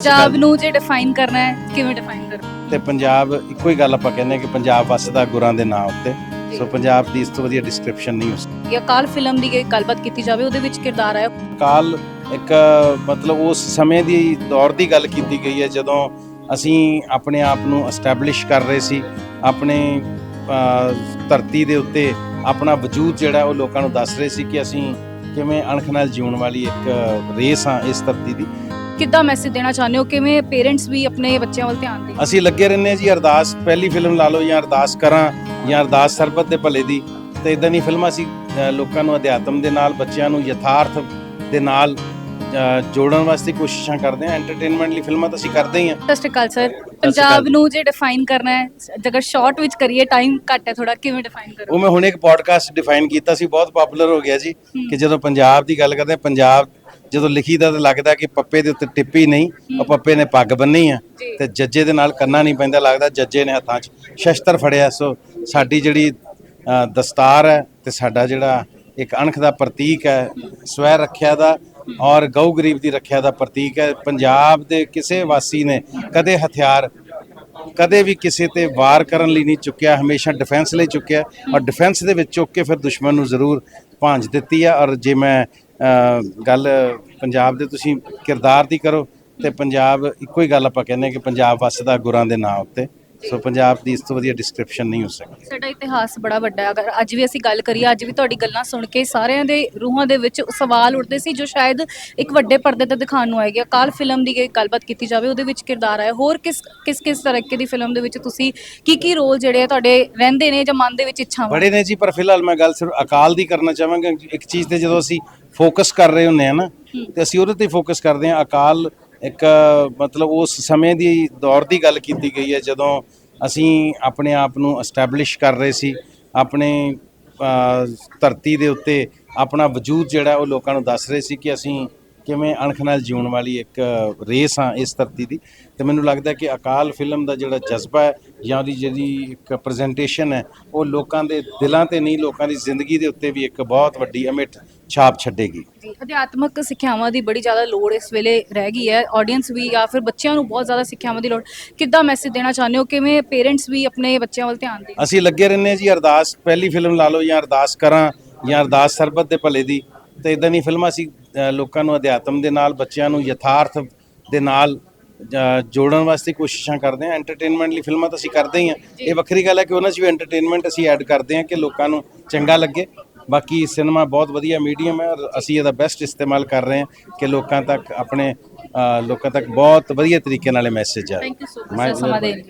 ਪੰਜਾਬ ਨੂੰ ਜੇ ਡਿਫਾਈਨ ਕਰਨਾ ਹੈ ਕਿਵੇਂ ਡਿਫਾਈਨ ਕਰਨਾ ਤੇ ਪੰਜਾਬ ਇੱਕੋ ਹੀ ਗੱਲ ਆਪਾਂ ਕਹਿੰਦੇ ਹਾਂ ਕਿ ਪੰਜਾਬ ਵੱਸਦਾ ਗੁਰਾਂ ਦੇ ਨਾਂ ਉੱਤੇ। ਸੋ ਪੰਜਾਬ ਦੀ ਇਸ ਤੋਂ ਵਧੀਆ ਡਿਸਕ੍ਰਿਪਸ਼ਨ ਨਹੀਂ ਹੋ ਸਕਦੀ। ਜਾਂ ਕਾਲ ਫਿਲਮ ਦੀ ਜੇ ਗੱਲਬਾਤ ਕੀਤੀ ਜਾਵੇ ਉਹਦੇ ਵਿੱਚ ਕਿਰਦਾਰ ਆਇਆ? ਕਾਲ ਇੱਕ ਮਤਲਬ ਉਸ ਸਮੇਂ ਦੀ ਦੌਰ ਦੀ ਗੱਲ ਕੀਤੀ ਗਈ ਹੈ ਜਦੋਂ ਅਸੀਂ ਆਪਣੇ ਆਪ ਨੂੰ ਐਸਟੈਬਲਿਸ਼ ਕਰ ਰਹੇ ਸੀ ਆਪਣੇ ਅ, ਧਰਤੀ ਦੇ ਉੱਤੇ ਆਪਣਾ ਵਜੂਦ ਜਿਹੜਾ ਉਹ ਲੋਕਾਂ ਨੂੰ ਦੱਸ ਰਹੇ ਸੀ ਕਿ ਅਸੀਂ ਕਿਵੇਂ ਅਣਖ ਨਾਲ ਜਿਉਣ ਵਾਲੀ ਇੱਕ ਰੇਸ ਹਾਂ ਇਸ ਧਰਤੀ ਦੀ। ਕਿੱਦਾਂ ਮੈਸੇਜ ਦੇਣਾ ਚਾਹੁੰਦੇ ਹੋ? ਕਿਵੇਂ ਪੇਰੈਂਟਸ ਵੀ ਆਪਣੇ ਬੱਚਿਆਂ ਵੱਲ ਧਿਆਨ ਦੇਣ? ਅਸੀਂ ਲੱਗੇ ਰਹਿੰਦੇ ਹਾਂ ਜੀ ਅਰਦਾਸ ਪਹਿਲੀ ਫਿਲਮ ਲਾ ਲਓ ਜਾਂ ਅਰਦਾਸ ਕਰਾਂ ਜਾਂ ਅਰਦਾਸ ਸਰਬਤ ਦੇ ਭਲੇ ਦੀ। ਤੇ ਇਦਾਂ ਦੀ ਫਿਲਮਾਂ ਅਸੀਂ ਲੋਕਾਂ ਨੂੰ ਅਧਿਆਤਮ ਦੇ ਨਾਲ ਬੱਚਿਆਂ ਨੂੰ ਯਥਾਰਥ ਦੇ ਨਾਲ ਜੋੜਨ ਵਾਸਤੇ ਕੋਸ਼ਿਸ਼ਾਂ ਕਰਦੇ ਹਾਂ। ਐਂਟਰਟੇਨਮੈਂਟ ਲਈ ਫਿਲਮਾਂ ਤਾਂ ਅਸੀਂ ਕਰਦੇ ਹੀ ਹਾਂ। ਸਤਿ ਸ਼੍ਰੀ ਅਕਾਲ ਸਰ ਪੰਜਾਬ ਨੂੰ ਜੇ ਡਿਫਾਈਨ ਕਰਨਾ ਹੈ ਜੇਕਰ ਸ਼ਾਰਟ ਵਿੱਚ ਕਰੀਏ ਟਾਈਮ ਘੱਟ ਹੈ ਥੋੜਾ ਕਿਵੇਂ ਡਿਫਾਈਨ ਕਰੋ ਉਹ ਮੈਂ ਹੁਣ ਇੱਕ ਪੋਡਕਾਸਟ ਡਿਫਾਈਨ ਕੀਤਾ ਸੀ ਬਹੁਤ ਪਪੂਲਰ ਹੋ ਗਿਆ ਜੀ ਕਿ ਜਦੋਂ ਪੰਜਾਬ ਦੀ ਗੱਲ ਕਰਦੇ ਪੰਜਾਬ ਜਦੋਂ ਲਿਖੀਦਾ ਤਾਂ ਲੱਗਦਾ ਕਿ ਪੱਪੇ ਦੇ ਉੱਤੇ ਟਿੱਪੀ ਨਹੀਂ ਉਹ ਪੱਪੇ ਨੇ ਪੱਗ ਬੰਨੀ ਆ। ਤੇ ਜੱਜੇ ਦੇ ਨਾਲ ਕੰਨਾ ਨਹੀਂ ਪੈਂਦਾ ਲੱਗਦਾ ਜੱਜੇ ਨੇ ਹੱਥਾਂ 'ਚ ਸ਼ਸਤਰ ਫੜਿਆ। ਸੋ ਸਾਡੀ ਜਿਹੜੀ ਦਸਤਾਰ ਹੈ ਤੇ ਸਾਡਾ ਜਿਹੜਾ ਇੱਕ ਅਣਖ ਦਾ ਪ੍ਰਤੀਕ ਹੈ ਸਵੈ ਰੱਖਿਆ ਦਾ ਔਰ ਗਊ ਗਰੀਬ ਦੀ ਰੱਖਿਆ ਦਾ ਪ੍ਰਤੀਕ ਹੈ। ਪੰਜਾਬ ਦੇ ਕਿਸੇ ਵਾਸੀ ਨੇ ਕਦੇ ਹਥਿਆਰ ਕਦੇ ਵੀ ਕਿਸੇ ਤੇ ਵਾਰ ਕਰਨ ਲਈ ਨਹੀਂ ਚੁੱਕਿਆ ਹਮੇਸ਼ਾ ਡਿਫੈਂਸ ਲਈ ਚੁੱਕਿਆ ਔਰ ਡਿਫੈਂਸ ਦੇ ਵਿੱਚ ਚੁੱਕ ਕੇ ਫਿਰ ਦੁਸ਼ਮਣ ਨੂੰ ਜ਼ਰੂਰ ਭਾਂਜ ਦਿੱਤੀ ਆ। ਔਰ ਜੇ ਮੈਂ ਗੱਲ ਪੰਜਾਬ ਦੇ ਤੁਸੀਂ ਕਿਰਦਾਰ ਦੀ ਕਰੋ ਤੇ ਪੰਜਾਬ ਇੱਕੋ ਹੀ ਗੱਲ ਆਪਾਂ ਕਹਿੰਦੇ ਕਿ ਪੰਜਾਬ ਵੱਸਦਾ ਗੁਰਾਂ ਦੇ ਨਾਂ ਉੱਤੇ। ਸੋ ਪੰਜਾਬ ਦੀ ਇਸ ਤੋਂ ਵਧੀਆ ਡਿਸਕ੍ਰਿਪਸ਼ਨ ਨਹੀਂ ਹੋ ਸਕਦੀ। ਸਾਡਾ ਇਤਿਹਾਸ ਬੜਾ ਵੱਡਾ ਹੈ। ਅਗਰ ਅੱਜ ਵੀ ਅਸੀਂ ਗੱਲ ਕਰੀਏ ਅੱਜ ਵੀ ਤੁਹਾਡੀ ਗੱਲਾਂ ਸੁਣ ਕੇ ਸਾਰਿਆਂ ਦੇ ਰੂਹਾਂ ਦੇ ਵਿੱਚ ਸਵਾਲ ਉੱਠਦੇ ਸੀ ਜੋ ਸ਼ਾਇਦ ਇੱਕ ਵੱਡੇ ਪਰਦੇ ਤੇ ਦਿਖਾਉਣ ਨੂੰ ਆਏਗਾ। ਕਾਲ ਫਿਲਮ ਦੀ ਗੱਲਬਾਤ ਕੀਤੀ ਜਾਵੇ ਉਹਦੇ ਵਿੱਚ ਕਿਰਦਾਰ ਆਇਆ। ਹੋਰ ਕਿਸ ਕਿਸ ਕਿਸ ਤਰੀਕੇ ਦੀ ਫਿਲਮ ਦੇ ਵਿੱਚ ਤੁਸੀਂ ਕੀ ਕੀ ਰੋਲ ਜਿਹੜੇ ਆ ਤੁਹਾਡੇ ਰਹਿੰਦੇ ਨੇ ਜਾਂ ਮਨ ਦੇ ਵਿੱਚ ਇੱਛਾਵਾਂ? ਬੜੇ ਨੇ ਜੀ ਪਰ ਫਿਲਹਾਲ ਮੈਂ ਗੱਲ ਸਿਰਫ ਅਕਾਲ ਦੀ ਕਰਨਾ ਚਾਹਾਂਗਾ। ਇੱਕ ਚੀਜ਼ ਤੇ ਜਦੋਂ ਅਸੀਂ ਫੋਕਸ ਕਰ ਰਹੇ ਹੁੰਦੇ ਆ ਨਾ ਤੇ ਅਸੀਂ ਉਹਦੇ ਤੇ ਫੋਕਸ ਕਰਦੇ ਆ ਅਕਾਲ ਇੱਕ ਮਤਲਬ ਉਸ ਸਮੇਂ ਦੀ ਦੌਰ ਦੀ ਗੱਲ ਕੀਤੀ ਗਈ ਹੈ ਜਦੋਂ ਅਸੀਂ ਆਪਣੇ ਆਪ ਨੂੰ ਐਸਟੈਬਲਿਸ਼ ਕਰ ਰਹੇ ਸੀ ਆਪਣੇ ਧਰਤੀ ਦੇ ਉੱਤੇ ਆਪਣਾ ਵਜੂਦ ਜਿਹੜਾ ਉਹ ਲੋਕਾਂ ਨੂੰ ਦੱਸ ਰਹੇ ਸੀ ਕਿ ਅਸੀਂ ਕਿਵੇਂ ਅਣਖ ਨਾਲ ਜਿਉਣ ਵਾਲੀ ਇੱਕ ਰੇਸ ਹਾਂ ਇਸ ਧਰਤੀ ਦੀ? ਤੇ ਮੈਨੂੰ ਲੱਗਦਾ ਕਿ ਅਕਾਲ ਫਿਲਮ ਦਾ ਜਿਹੜਾ ਜਜ਼ਬਾ ਹੈ ਜਾਂ ਉਹਦੀ ਜਿਹੜੀ ਇੱਕ ਪ੍ਰੈਜੈਂਟੇਸ਼ਨ ਹੈ ਉਹ ਲੋਕਾਂ ਦੇ ਦਿਲਾਂ ਤੇ ਨਹੀਂ ਲੋਕਾਂ ਦੀ ਜ਼ਿੰਦਗੀ ਦੇ ਉੱਤੇ ਵੀ ਇੱਕ ਬਹੁਤ ਵੱਡੀ ਅਮਿਟ ਛਾਪ ਛੱਡੇਗੀ। ਜੀ ਅਧਿਆਤਮਕ ਸਿੱਖਿਆਵਾਂ ਦੀ ਬੜੀ ਜ਼ਿਆਦਾ ਲੋੜ ਇਸ ਵੇਲੇ ਰਹਿ ਗਈ ਹੈ। ਆਡੀਅנס ਵੀ ਜਾਂ ਫਿਰ ਬੱਚਿਆਂ ਨੂੰ ਬਹੁਤ ਜ਼ਿਆਦਾ ਸਿੱਖਿਆਵਾਂ ਦੀ ਲੋੜ। ਕਿੱਦਾਂ ਮੈਸੇਜ ਦੇਣਾ ਚਾਹੁੰਦੇ ਹੋ? ਕਿਵੇਂ ਪੇਰੈਂਟਸ ਵੀ ਆਪਣੇ ਬੱਚਿਆਂ ਵੱਲ ਧਿਆਨ ਦੇਣ? ਅਸੀਂ ਲੱਗੇ ਰਹਿੰਦੇ ਹਾਂ ਜੀ ਅਰਦਾਸ ਪਹਿਲੀ ਫਿਲਮ ਲਾ ਲਓ ਜਾਂ ਅਰਦਾਸ ਕਰਾਂ ਜਾਂ ਅਰਦਾਸ ਸਰਬਤ ਦੇ ਭਲੇ ਦੀ। ਤੇ ਇਦਾਂ ਦੀ ਫਿਲਮਾਂ ਅਸੀਂ ਲੋਕਾਂ ਨੂੰ ਅਧਿਆਤਮ ਦੇ ਨਾਲ ਬੱਚਿਆਂ ਨੂੰ ਯਥਾਰਥ ਦੇ ਨਾਲ ਜੋੜਨ ਵਾਸਤੇ ਕੋਸ਼ਿਸ਼ਾਂ ਕਰਦੇ ਹਾਂ। ਐਂਟਰਟੇਨਮੈਂਟ ਲਈ ਫਿਲਮਾਂ ਤਾਂ ਅਸੀਂ ਕਰਦੇ ਹੀ ਹਾਂ। ਇਹ ਵੱਖਰੀ ਗੱਲ ਹੈ ਕਿ ਉਹਨਾਂ 'ਚ ਵੀ ਐਂਟਰਟੇਨਮੈਂਟ ਅਸੀਂ ਐਡ ਕਰਦੇ ਹਾਂ ਕਿ ਲੋਕਾਂ ਨੂੰ ਚੰਗਾ ਲੱਗੇ। ਬਾਕੀ ਸਿਨੇਮਾ ਬਹੁਤ ਵਧੀਆ ਮੀਡੀਅਮ ਹੈ ਔਰ ਅਸੀਂ ਇਹਦਾ ਬੈਸਟ ਇਸਤੇਮਾਲ ਕਰ ਰਹੇ ਹਾਂ ਕਿ ਲੋਕਾਂ ਤੱਕ ਆਪਣੇ ਲੋਕਾਂ ਤੱਕ ਬਹੁਤ ਵਧੀਆ ਤਰੀਕੇ ਨਾਲ ਇਹ ਮੈਸੇਜ ਜਾਵੇ ਥੈਂਕ ਯੂ ਸੋ ਮਚ ਸਮਾਂ ਦੇਣ